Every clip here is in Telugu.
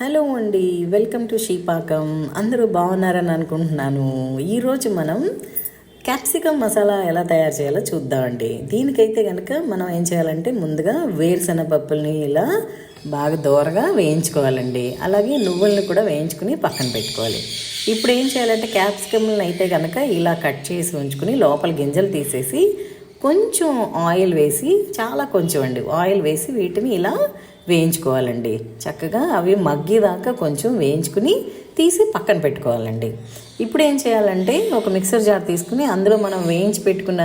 హలో అండి వెల్కమ్ టు శ్రీపాకం. అందరూ బాగున్నారని అనుకుంటున్నాను. ఈరోజు మనం క్యాప్సికమ్ మసాలా ఎలా తయారు చేయాలో చూద్దామండి దీనికైతే కనుక మనం ఏం చేయాలంటే ముందుగా వేరుశెనగ పప్పుల్ని ఇలా బాగా దోరగా వేయించుకోవాలండి. అలాగే నువ్వుల్ని కూడా వేయించుకుని పక్కన పెట్టుకోవాలి. ఇప్పుడు ఏం చేయాలంటే క్యాప్సికమ్ని అయితే కనుక ఇలా కట్ చేసి ఉంచుకుని లోపల గింజలు తీసేసి కొంచెం ఆయిల్ వేసి చాలా కొంచెం అండి ఆయిల్ వేసి వీటిని ఇలా వేయించుకోవాలండి. చక్కగా అవి మగ్గేదాకా కొంచెం వేయించుకుని తీసి పక్కన పెట్టుకోవాలండి. ఇప్పుడు ఏం చేయాలంటే ఒక మిక్సర్ జార్ తీసుకుని అందులో మనం వేయించి పెట్టుకున్న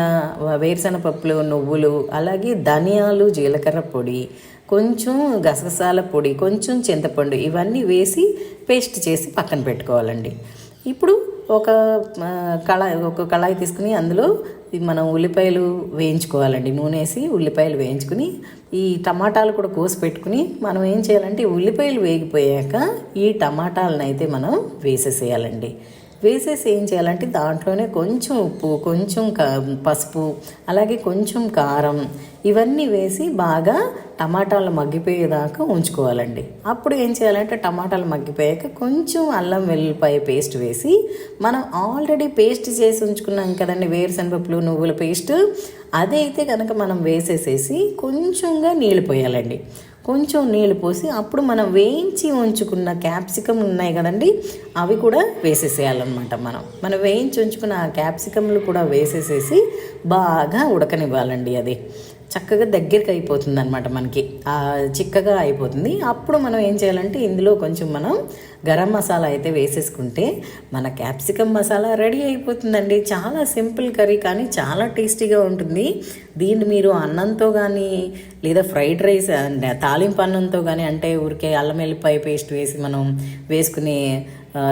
వేరుశెనగ పప్పులు నువ్వులు అలాగే ధనియాలు జీలకర్ర పొడి కొంచెం గసగసాల పొడి కొంచెం చింతపండు ఇవన్నీ వేసి పేస్ట్ చేసి పక్కన పెట్టుకోవాలండి. ఇప్పుడు ఒక కళాయి ఒక కళాయి తీసుకుని అందులో మనం ఉల్లిపాయలు వేయించుకోవాలండి. నూనె వేసి ఉల్లిపాయలు వేయించుకుని ఈ టమాటాలు కూడా కోసి పెట్టుకుని మనం ఏం చేయాలంటే ఉల్లిపాయలు వేగిపోయాక ఈ టమాటాలను అయితే మనం వేసేసేయాలండి. వేసేసి ఏం చేయాలంటే దాంట్లోనే కొంచెం ఉప్పు కొంచెం క పసుపు అలాగే కొంచెం కారం ఇవన్నీ వేసి బాగా టమాటాలు మగ్గిపోయేదాకా ఉంచుకోవాలండి. అప్పుడు ఏం చేయాలంటే టమాటాలు మగ్గిపోయాక కొంచెం అల్లం వెల్లుల్లిపాయ పేస్ట్ వేసి మనం ఆల్రెడీ పేస్ట్ చేసి ఉంచుకున్నాం కదండి వేరుశనగపప్పులు నువ్వుల పేస్ట్. అదైతే కనుక మనం వేసేసేసి కొంచెంగా నీళ్ళు పోయాలండి. కొంచెం నీళ్ళు పోసి అప్పుడు మనం వేయించి ఉంచుకున్న క్యాప్సికమ్ ఉన్నాయి కదండి అవి కూడా వేసేసేయాలన్నమాట మనం. మనం వేయించి ఉంచుకున్న ఆ క్యాప్సికమ్లు కూడా వేసేసేసి బాగా ఉడకనివ్వాలండి అది. చక్కగా దగ్గరికి అయిపోతుంది అనమాట మనకి చిక్కగా అయిపోతుంది. అప్పుడు మనం ఏం చేయాలంటే ఇందులో కొంచెం మనం గరం మసాలా అయితే వేసేసుకుంటే మన క్యాప్సికమ్ మసాలా రెడీ అయిపోతుందండి. చాలా సింపుల్ కర్రీ కానీ చాలా టేస్టీగా ఉంటుంది. దీన్ని మీరు అన్నంతో కానీ లేదా ఫ్రైడ్ రైస్ అంటే తాలింపు అన్నంతో కానీ అంటే ఊరికే అల్లం వెల్లిపాయ పేస్ట్ వేసి మనం వేసుకునే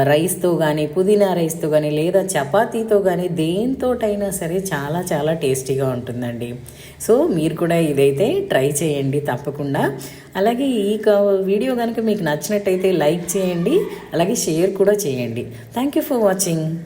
రైస్తో కానీ పుదీనా రైస్తో కానీ లేదా చపాతీతో కానీ దేంతోటైనా సరే చాలా చాలా టేస్టీగా ఉంటుందండి. సో మీరు కూడా ఇదైతే ట్రై చేయండి తప్పకుండా. అలాగే ఈ క- వీడియో కనుక మీకు నచ్చినట్టయితే లైక్ చేయండి అలాగే షేర్ కూడా చేయండి. Thank you for watching.